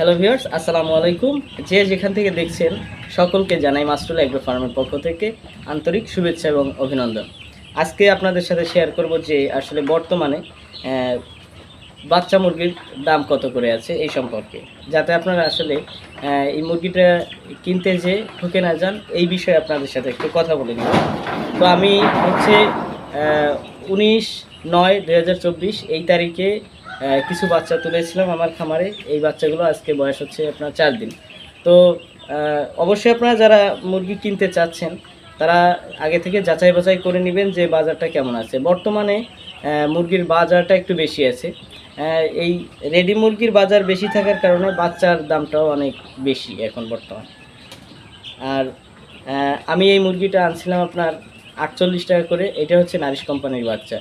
Hello viewers আসসালামু আলাইকুম। যে যেখান থেকে দেখছেন, সকলকে জানাই মাস্টুল এগ্রো ফার্মের পক্ষ থেকে আন্তরিক শুভেচ্ছা এবং অভিনন্দন। আজকে আপনাদের সাথে শেয়ার করব যে আসলে বর্তমানে বাচ্চা মুরগির দাম কত করে আছে এই সম্পর্কে। যাতে আপনারা আসলে এই মুরগিটা কিনতে যে ঠকে না যান, এই বিষয়ে আপনাদের সাথে একটু কথা বলে নিব। তো আমি হচ্ছে উনিশ নয় দু এই তারিখে কিছু বাচ্চা তুলেছিলাম আমার খামারে। এই বাচ্চাগুলো আজকে বয়স হচ্ছে আপনার চার দিন। তো অবশ্যই আপনারা যারা মুরগি কিনতে চাচ্ছেন, তারা আগে থেকে যাচাই বাছাই করে নেবেন যে বাজারটা কেমন আছে। বর্তমানে মুরগির বাজারটা একটু বেশি আছে। এই রেডি মুরগির বাজার বেশি থাকার কারণে বাচ্চার দামটাও অনেক বেশি এখন বর্তমানে। আর আমি এই মুরগিটা আনছিলাম আপনার আটচল্লিশ টাকা করে। এটা হচ্ছে নারিশ কোম্পানির বাচ্চা।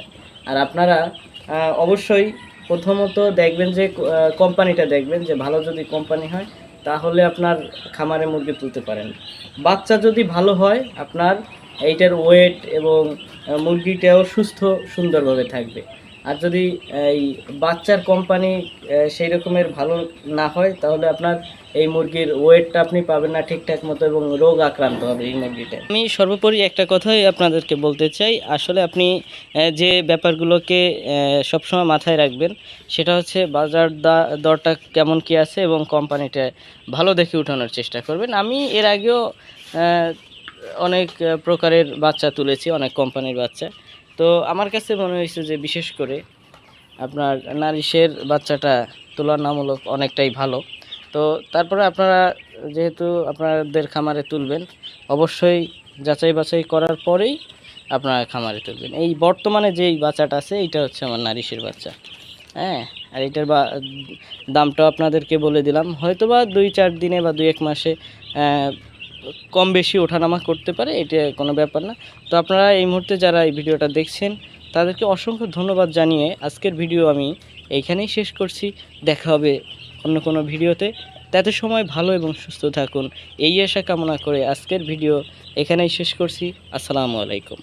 আর আপনারা অবশ্যই প্রথমত দেখবেন যে কোম্পানিটা দেখবেন যে ভালো যদি কোম্পানি হয়, তাহলে আপনার খামারে মুরগি তুলতে পারেন। বাচ্চা যদি ভালো হয়, আপনার এইটার ওয়েট এবং মুরগিটাও সুস্থ সুন্দরভাবে থাকবে। আর যদি, এই বাচ্চার কোম্পানি সেই রকমের ভালো না হয়, তাহলে আপনার এই মুরগির ওয়েটটা আপনি পাবেন না ঠিকঠাক মতো এবং রোগ আক্রান্ত হবে এই মুরগিটা। আমি সর্বোপরি একটা কথাই আপনাদেরকে বলতে চাই। আসলে আপনি যে ব্যাপারগুলোকে সবসময় মাথায় রাখবেন, সেটা হচ্ছে বাজার দা- দরটা কেমন কি আছে এবং কোম্পানিটা ভালো দেখে উঠানোর চেষ্টা করবেন। আমি এর আগেও অনেক প্রকারের বাচ্চা তুলেছি, অনেক কোম্পানির বাচ্চা। তো আমার কাছে মনে হয়েছে যে বিশেষ করে আপনার নারিশের বাচ্চাটা তুলনামূলক অনেকটাই ভালো। তো তারপরে আপনারা যেহেতু আপনাদের খামারে তুলবেন, অবশ্যই যাচাই বাছাই করার পরেই আপনারা খামারে তুলবেন। এই বর্তমানে যেই বাচ্চাটা আছে, এইটা হচ্ছে আমার নারিশের বাচ্চা। হ্যাঁ আর এটার বা, দামটাও আপনাদেরকে বলে দিলাম। হয়তো বা দুই চার দিনে বা দুই এক মাসে কম বেশি ওঠানামা করতে পারে, এটা কোনো ব্যাপার না। তো আপনারা এই মুহূর্তে যারা এই ভিডিওটা দেখছেন, তাদেরকে অসংখ্য ধন্যবাদ জানিয়ে আজকের ভিডিও আমি এইখানেই শেষ করছি। দেখা হবে অন্য কোনো ভিডিওতে। তাতে সময় ভালো এবং সুস্থ থাকুন। এই আশা কামনা করে আজকের ভিডিও এখানেই শেষ করছি। আসসালামু আলাইকুম।